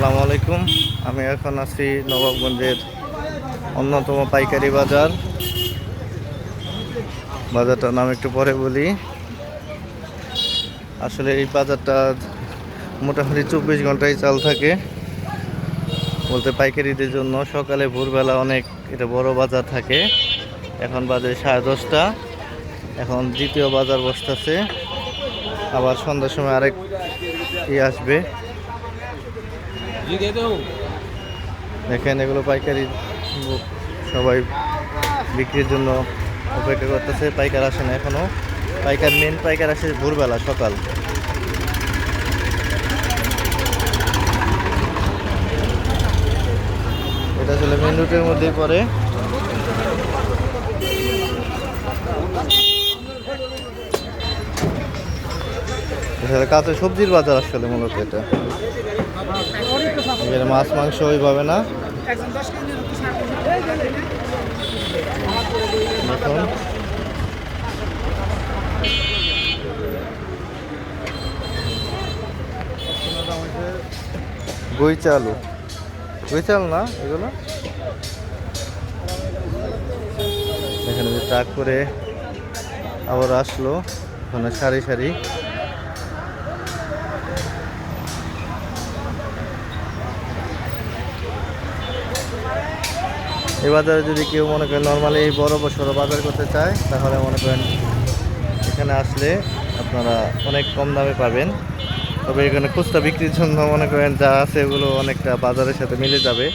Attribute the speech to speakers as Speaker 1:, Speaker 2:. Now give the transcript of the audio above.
Speaker 1: আসসালামু আলাইকুম। আমি এখন আছি নবাবগঞ্জের অন্যতম পাইকারি বাজার। বাজারটার নাম একটু পরে বলি। আসলে এই বাজারটা মোটামুটি চব্বিশ ঘন্টায় চাল থাকে। বলতে পাইকারিদের জন্য সকালে, ভোরবেলা অনেক এটা বড় বাজার থাকে। এখন বাজে সাড়ে দশটা। এখন দ্বিতীয় বাজার বসতেছে। আবার সন্ধ্যার সময় আরেক ই আসবে। দেখেন, এগুলো পাইকারি সবাই বিক্রির জন্য অপেক্ষা করতেছে। পাইকার আসে না এখনও। পাইকার মেন পাইকার আসে ভোরবেলা, সকাল। এটা আসলে মেন রুটের মধ্যেই পড়ে। কাঁচা সবজির বাজার আসলে মূলত এটা। এখানে মাছ, মাংস ওইভাবে না। দেখুন গইচা আলু গইচা না এগুলো? এখানে ট্রাক করে আবার আসলো, ওখানে সারি সারি। এই বাজারে যদি কেউ মনে করেন নর্মালি এই বড় বড় বাজার করতে চায়, তাহলে মনে করেন এখানে আসলে আপনারা অনেক কম দামে পাবেন। তবে এখানে খুচরা বিক্রির জন্য মনে করেন যা আছে এগুলো অনেকটা বাজারের সাথে মিলে যাবে।